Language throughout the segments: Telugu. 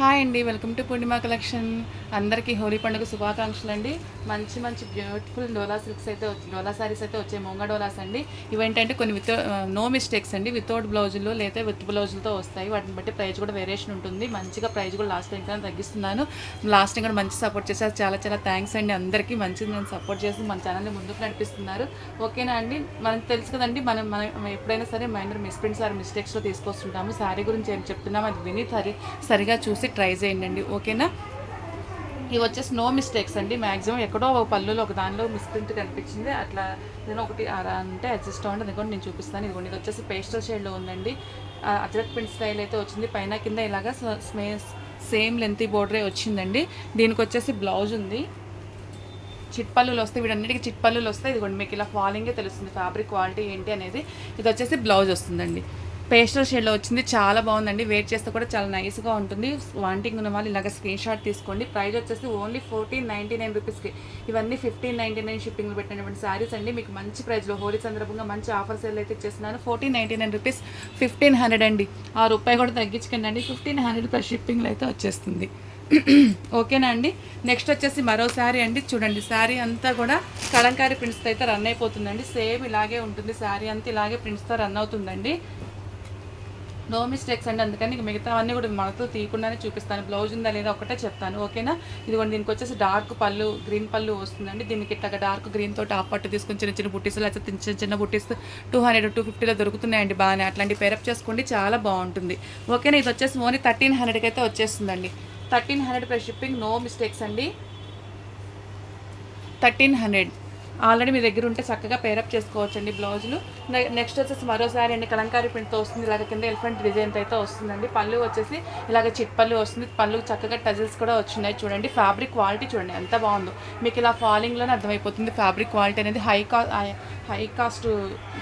హాయ్ అండి వెల్కమ్ టు పూర్ణిమ కలెక్షన్. అందరికీ హోలీ పండుగ శుభాకాంక్షలు అండి మంచి మంచి బ్యూటిఫుల్ డోలా సిల్క్స్ అయితే డోలా సారీస్ అయితే వచ్చాయి మొంగ డోలాస్ అండి. ఇవేంటంటే కొన్ని విత్ నో మిస్టేక్స్ అండి. వితౌట్ బ్లౌజులు లేదా విత్ బ్లౌజులతో వస్తాయి. వాటిని బట్టి ప్రైజ్ కూడా వేరియేషన్ ఉంటుంది. మంచిగా ప్రైజ్ కూడా లాస్ట్ ఇంకా తగ్గిస్తున్నాను. లాస్ట్ కూడా మంచి సపోర్ట్ చేశారు. చాలా చాలా థ్యాంక్స్ అండి. అందరికీ మంచిది నేను సపోర్ట్ చేసి మన ఛానల్ని ముందుకు నడిపిస్తున్నారు. ఓకేనా అండి? మనకు తెలుసు కదండి మనం మనం ఎప్పుడైనా సరే మైనర్ మిస్ప్రింట్స్ ఆర్ మిస్టేక్స్లో తీసుకొస్తుంటాము. శారీ గురించి ఏం చెప్తున్నాము అది విని సరి సరిగా చూసి ట్రై చేయండి ఓకేనా? ఇవి వచ్చేసి నో మిస్టేక్స్ అండి. మ్యాక్సిమం ఎక్కడో ఒక పళ్ళులో ఒక దానిలో మిస్ప్రింట్ కనిపించింది. అట్లా నేను ఒకటి అంటే అడ్జస్ట్ అవ్వండి. అది కూడా నేను చూపిస్తాను. ఇదిగోండి ఇది వచ్చేసి పేస్టల్ షేడ్లో ఉందండి. ఆ, అజ్రక్ ప్రింట్ స్టైల్ అయితే వచ్చింది. పైన కింద ఇలాగా సేమ్ లెంత్ బోర్డరే వచ్చిందండి. దీనికి వచ్చేసి బ్లౌజ్ ఉంది. చిట్పల్లులు వస్తాయి. వీటన్నిటికీ చిట్పల్లులు వస్తాయి. ఇదిగోండి మీకు ఇలా ఫాలింగే తెలుస్తుంది. ఫ్యాబ్రిక్ క్వాలిటీ ఏంటి అనేది. ఇది వచ్చేసి బ్లౌజ్ వస్తుందండి. పేస్టల్ షేడ్లో వచ్చింది. చాలా బాగుందండి. వెయిట్ చేస్తే కూడా చాలా నైస్గా ఉంటుంది. వాంటింగ్ ఉన్న వాళ్ళు ఇలాగ స్క్రీన్ షాట్ తీసుకోండి. ప్రైస్ వచ్చేసి ఓన్లీ ఫోర్టీన్ నైంటీ నైన్ రూపీస్కి. ఇవన్నీ ఫిఫ్టీన్ నైంటీ నైన్ షిప్పింగ్లో పెట్టినటువంటి శారీస్ అండి. మీకు మంచి ప్రైస్లో హోలీ సందర్భంగా మంచి ఆఫర్ సేల్ అయితే ఇచ్చేస్తున్నాను fourteen ninety nine rupees fifteen hundred అండి. ఆ రూపాయి కూడా తగ్గించుకోండి. అండి ఫిఫ్టీన్ హండ్రెడ్ ప్లస్ షిప్పింగ్లో అయితే వచ్చేస్తుంది. ఓకేనా అండి? నెక్స్ట్ వచ్చేసి మరో శారీ అండి. చూడండి శారీ అంతా కూడా కలంకారీ ప్రింట్స్తో అయితే రన్ అయిపోతుందండి. సేమ్ ఇలాగే ఉంటుంది. శారీ అంతా ఇలాగే ప్రింట్స్తో రన్ అవుతుందండి. నో మిస్టేక్స్ అండి. అందుకని ఇక మిగతావన్నీ కూడా మనతో తీయకుండానే చూపిస్తాను. బ్లౌజ్ ఉందా లేదా ఒకటే చెప్తాను. ఓకేనా? ఇదిగోండి దీనికి వచ్చేసి డార్క్ పళ్ళు గ్రీన్ పళ్ళు వస్తుందండి. దీనికి ఇట్లా డార్క్ గ్రీన్ తోటి ఆ పట్టు తీసుకొని చిన్న చిన్న బుట్టీస్ లేకపోతే చిన్న చిన్న బుట్టీస్ టూ హండ్రెడ్ టూ ఫిఫ్టీలో దొరుకుతున్నాయండి బాగానే. అట్లాంటి పేరప్ చేసుకోండి. చాలా బాగుంటుంది. ఓకేనా? ఇది వచ్చేసి ఓన్లీ థర్టీన్ హండ్రెడ్కి అయితే వచ్చేస్తుందండి. Thirteen hundred plus shipping no mistakes అండి. థర్టీన్ హండ్రెడ్ ఆల్రెడీ మీ దగ్గర ఉంటే చక్కగా పేరప్ చేసుకోవచ్చండి బ్లౌజులు. నెక్స్ట్ వచ్చేసి మరోసారి అండి కలంకారీ ప్రింట్తో వస్తుంది. ఇలాగ కింద ఎలిఫెంట్ డిజైన్తో అయితే వస్తుందండి. పళ్ళు వచ్చేసి ఇలాగ చిట్ పళ్ళు వస్తుంది. పళ్ళు చక్కగా టజిల్స్ కూడా వచ్చినాయి చూడండి. ఫ్యాబ్రిక్ క్వాలిటీ చూడండి ఎంత బాగుందో. మీకు ఇలా ఫాలింగ్లోనే అర్థమైపోతుంది. ఫ్యాబ్రిక్ క్వాలిటీ అనేది హై కా హై కాస్ట్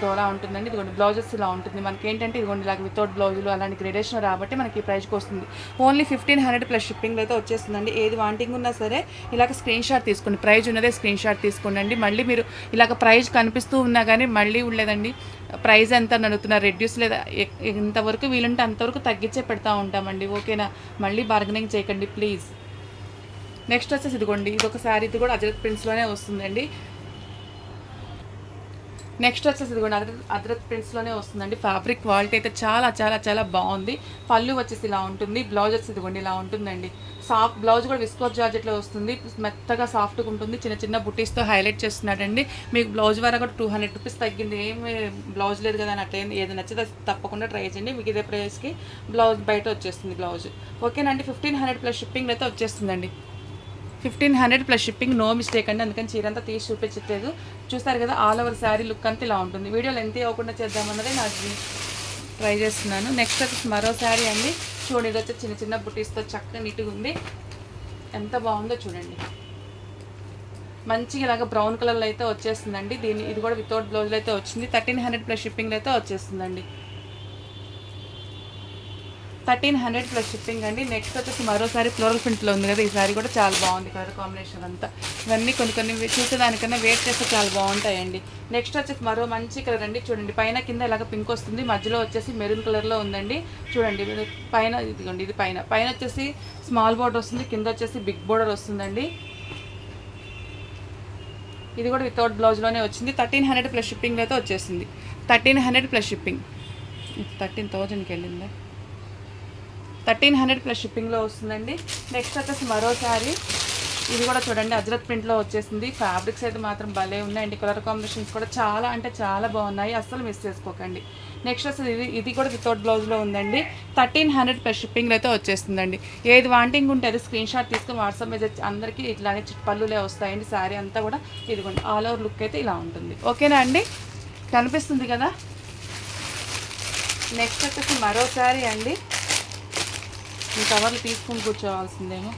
డోలా ఉంటుందండి ఇదిగోండి బ్లౌజెస్ ఇలా ఉంటుంది. మనకి ఏంటంటే ఇదిగోండి ఇలాగ వితౌట్ బ్లౌజులు అలాంటి గ్రేడేషన్ రాబట్టి మనకి ఈ ప్రైస్కి వస్తుంది. Only fifteen hundred plus shipping అయితే వచ్చేస్తుందండి. ఏది వాంటింగ్ ఉన్నా సరే ఇలాగ స్క్రీన్ షాట్ తీసుకోండి. ప్రైజ్ ఉన్నదే స్క్రీన్ షాట్ తీసుకోండి మళ్ళీ మీరు ఇలాగ ప్రైజ్ కనిపిస్తూ ఉన్నా కానీ మళ్ళీ ఉండలేదండి ప్రైస్ ఎంత అని అడుగుతున్నారు రెడ్యూస్ లేదా ఇంతవరకు ఎంతవరకు వీలుంటే అంతవరకు తగ్గించే పెడతా ఉంటామండి. ఓకేనా? మళ్ళీ బార్గెనింగ్ చేయకండి ప్లీజ్ నెక్స్ట్ వచ్చేసి ఇదిగోండి ఇది ఒక శారీ ఇది కూడా అజరత్ ప్రింట్స్లోనే వస్తుందండి. నెక్స్ట్ వచ్చేసి ఇదిగోండి అదరత్ అద్రత్ ప్రింట్స్లోనే వస్తుందండి. ఫ్యాబ్రిక్ క్వాలిటీ అయితే చాలా చాలా చాలా బాగుంది. పళ్ళు వచ్చేసి ఇలా ఉంటుంది. బ్లౌజ్ వచ్చేసి ఇదిగోండి ఇలా ఉంటుందండి. సాఫ్ట్ బ్లౌజ్ కూడా విస్కోస్ జార్జెట్లో వస్తుంది. మెత్తగా సాఫ్ట్గా ఉంటుంది. చిన్న చిన్న బుటీస్తో హైలైట్ చేస్తున్నాడండి. మీకు బ్లౌజ్ వరకు కూడా టూ హండ్రెడ్ రూపీస్ తగ్గింది. ఏమి బ్లౌజ్ లేదు కదా అని అట్లా ఏది నచ్చితే అది తప్పకుండా ట్రై చేయండి. మీకు ఇదే ప్రైస్కి బ్లౌజ్ బయట వచ్చేస్తుంది బ్లౌజ్. ఓకేనండి. ఫిఫ్టీన్ హండ్రెడ్ ప్లస్ షిప్పింగ్ అయితే వచ్చేస్తుందండి. Fifteen hundred plus shipping no mistake అండి. అందుకని చీర అంతా తీసి చూపించట్లేదు. చూస్తారు కదా ఆల్ ఓవర్ శారీ లుక్ అంతా ఇలా ఉంటుంది. వీడియోలు ఎంత అవ్వకుండా చేద్దామన్నదే నాకు ట్రై చేస్తున్నాను. నెక్స్ట్ వచ్చేసి మరో శారీ అండి. చూడండి ఇది వచ్చి చిన్న చిన్న బుటీస్తో చక్కగా నీట్గా ఉంది. ఎంత బాగుందో చూడండి. మంచిగా ఇలాగ బ్రౌన్ కలర్లో అయితే వచ్చేస్తుందండి. దీని ఇది కూడా వితౌట్ బ్లౌజ్లో అయితే వచ్చింది. థర్టీన్ హండ్రెడ్ ప్లస్ షిప్పింగ్లో అయితే వచ్చేస్తుందండి. థర్టీన్ హండ్రెడ్ ప్లస్ షిప్పింగ్ అండి. నెక్స్ట్ వచ్చేసి మరోసారి ఫ్లోరల్ ప్రింట్లో ఉంది కదా ఈ సారీ కూడా చాలా బాగుంది కలర్ కాంబినేషన్ అంతా. ఇవన్నీ కొన్ని కొన్ని చూసేదానికన్నా వేట్ చేస్తే చాలా బాగుంటాయండి. నెక్స్ట్ వచ్చేసి మరో మంచి కలర్ అండి. చూడండి పైన కింద ఇలాగ పింక్ వస్తుంది. మధ్యలో వచ్చేసి మెరూన్ కలర్లో ఉందండి. చూడండి పైన ఇదిగోండి ఇది పైన. పైన వచ్చేసి స్మాల్ బోర్డర్ వస్తుంది. కింద వచ్చేసి బిగ్ బోర్డర్ వస్తుందండి. ఇది కూడా వితౌట్ బ్లౌజ్లోనే వచ్చింది. థర్టీన్ హండ్రెడ్ ప్లస్ షిప్పింగ్ అయితే వచ్చేసింది. Thirteen hundred plus shipping thirteen థౌజండ్కి వెళ్ళిందా? థర్టీన్ హండ్రెడ్ ప్లస్ షిప్పింగ్లో వస్తుందండి. నెక్స్ట్ వచ్చేసి మరో శారీ. ఇది కూడా చూడండి అజరత్ ప్రింట్లో వచ్చేసింది. ఫ్యాబ్రిక్స్ అయితే మాత్రం భలే ఉన్నాయండి. కలర్ కాంబినేషన్స్ కూడా చాలా అంటే చాలా బాగున్నాయి. అస్సలు మిస్ చేసుకోకండి. నెక్స్ట్ అసలు ఇది ఇది కూడా వితౌట్ బ్లౌజ్లో ఉందండి. థర్టీన్ హండ్రెడ్ ప్లస్ షిప్పింగ్లో అయితే వచ్చేస్తుందండి. ఏది వాంటింగ్ ఉంటే అది స్క్రీన్ షాట్ తీసుకొని వాట్సాప్ మీద అందరికీ ఇట్లానే పళ్ళులే వస్తాయండి శారీ అంతా కూడా. ఇదిగోండి ఆల్ ఓవర్ లుక్ అయితే ఇలా ఉంటుంది. ఓకేనా అండి? కనిపిస్తుంది కదా? నెక్స్ట్ వచ్చేసి మరో శారీ అండి. ఈ కవర్లు తీసుకుని కూర్చోవాల్సిందేమో.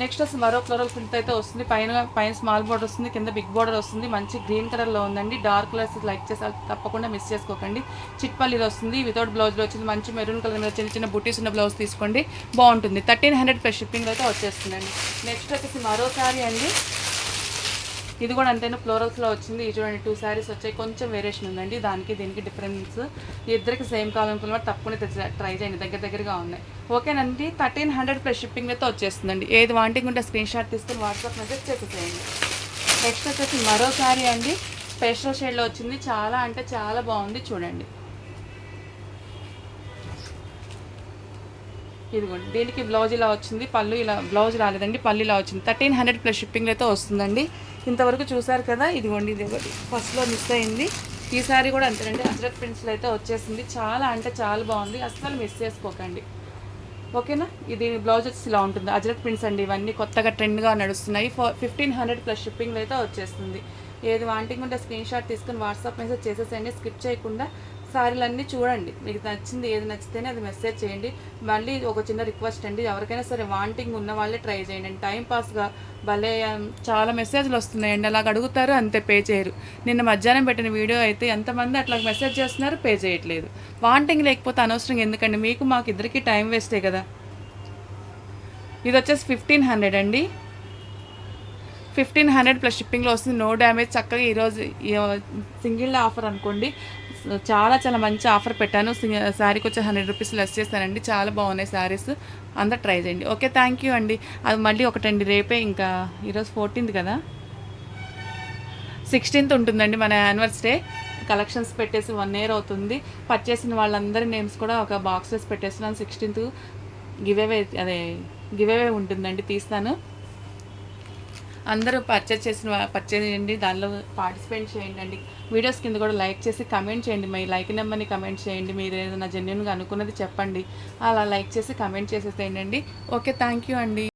నెక్స్ట్ అసలు మరో ఫ్లోరల్ ప్రింట్ అయితే వస్తుంది. పైన పైన స్మాల్ బోర్డర్ వస్తుంది కింద బిగ్ బోర్డర్ వస్తుంది. మంచి గ్రీన్ కలర్లో ఉందండి. డార్క్ కలర్స్ లైక్ చేసి తప్పకుండా మిస్ చేసుకోకండి. చిట్పల్లి ఇది వస్తుంది వితౌట్ బ్లౌజ్లో వచ్చింది. మంచి మెరూన్ కలర్ మీద చిన్న చిన్న బుటీస్ ఉన్న బ్లౌజ్ తీసుకోండి. బాగుంటుంది. థర్టీన్ హండ్రెడ్ ప్లస్ షిప్పింగ్ అయితే వచ్చేస్తుందండి. నెక్స్ట్ వచ్చేసి మరో శారీ అండి. ఇది కూడా అంతేనా? ఫ్లోరల్స్లో వచ్చింది. ఇది చూడండి టూ శారీస్ వచ్చాయి. కొంచెం వేరియేషన్ ఉందండి. దానికి దీనికి డిఫరెన్స్ ఇద్దరికి సేమ్ కావాలనుకున్న వారు తప్పకుండా తెచ్చి ట్రై చేయండి. దగ్గర దగ్గరగా ఉన్నాయి. ఓకేనండి. థర్టీన్ హండ్రెడ్ ప్లస్ షిప్పింగ్ అయితే వచ్చేస్తుందండి. ఏది వాంటింగ్ ఉంటే స్క్రీన్ షాట్ తీసుకుని వాట్సాప్ మెసేజ్ చేసేసేయండి. నెక్స్ట్ వచ్చేసి మరో శారీ అండి. స్పెషల్ షేడ్లో వచ్చింది. చాలా అంటే చాలా బాగుంది. చూడండి. ఇదిగోండి. దీనికి బ్లౌజ్ ఇలా వచ్చింది. పళ్ళు ఇలా బ్లౌజ్ రాలేదండి. పళ్ళు ఇలా వచ్చింది. థర్టీన్ హండ్రెడ్ ప్లస్ షిప్పింగ్ అయితే వస్తుందండి. ఇంతవరకు చూసారు కదా ఇదిగోండి ఇది ఒకటి ఫస్ట్లో మిస్ అయింది. ఈసారి కూడా అంతేనండి. అజ్రత్ ప్రింట్స్లో అయితే వచ్చేసింది. చాలా అంటే చాలా బాగుంది. అస్సలు మిస్ చేసుకోకండి. ఓకేనా? ఇది బ్లౌజ్ వచ్చి ఇలా ఉంటుంది. అజ్రత్ ప్రింట్స్ అండి ఇవన్నీ కొత్తగా ట్రెండ్గా నడుస్తున్నాయి. ఫిఫ్టీన్ హండ్రెడ్ ప్లస్ షిప్పింగ్లో అయితే వచ్చేస్తుంది. ఏది వాంటింగ్ ఉంటే స్క్రీన్ షాట్ తీసుకొని వాట్సాప్ మెసేజ్ చేసేసేయండి. స్కిప్ చేయకుండా శారీలన్నీ చూడండి. మీకు నచ్చింది ఏది నచ్చితేనే అది మెసేజ్ చేయండి. మళ్ళీ ఒక చిన్న రిక్వెస్ట్ అండి. ఎవరికైనా సరే వాంటింగ్ ఉన్న వాళ్ళే ట్రై చేయండి. టైం పాస్గా భలే um, చాలా మెసేజ్లు వస్తున్నాయండి అలాగ అడుగుతారు అంతే పే చేయరు. నిన్న మధ్యాహ్నం పెట్టిన వీడియో అయితే ఎంతమంది అట్లా మెసేజ్ చేస్తున్నారు పే చేయట్లేదు. వాంటింగ్ లేకపోతే అనవసరం ఎందుకండి? మీకు మాకు ఇద్దరికి టైం వేస్టే కదా. ఇది వచ్చేసి ఫిఫ్టీన్ హండ్రెడ్ అండి. ఫిఫ్టీన్ హండ్రెడ్ ప్లస్ షిప్పింగ్లో వస్తుంది. నో డ్యామేజ్ చక్కగా ఈరోజు సింగిల్ ఆఫర్ అనుకోండి. చాలా చాలా మంచి ఆఫర్ పెట్టాను. శారీకి వచ్చి హండ్రెడ్ రూపీస్ లెస్ చేస్తానండి. చాలా బాగున్నాయి శారీస్. అందరు ట్రై చేయండి. ఓకే థ్యాంక్ యూ అండి. అది మళ్ళీ ఒకటండి రేపే ఇంకా. ఈరోజు ఫోర్టీన్త్ కదా? సిక్స్టీన్త్ ఉంటుందండి మన యానివర్సరీ కలెక్షన్స్ పెట్టేసి వన్ ఇయర్ అవుతుంది. పర్చేసిన వాళ్ళందరి నేమ్స్ కూడా ఒక బాక్స్ వేసి పెట్టేస్తున్నాను. సిక్స్టీన్త్ అవే అదే గివేవే ఉంటుందండి. తీస్తాను. అందరూ పర్చేజ్ చేసిన పర్చేస్ చేయండి. దానిలో పార్టిసిపేట్ చేయండి అండి వీడియోస్ కింద కూడా లైక్ చేసి కమెంట్ చేయండి. మీ లైక్ నెంబర్ని కమెంట్ చేయండి. మీరు ఏదైనా జెన్యున్గా అనుకున్నది చెప్పండి. అలా లైక్ చేసి కమెంట్ చేసేసేయండి. ఓకే థ్యాంక్ యూ అండి.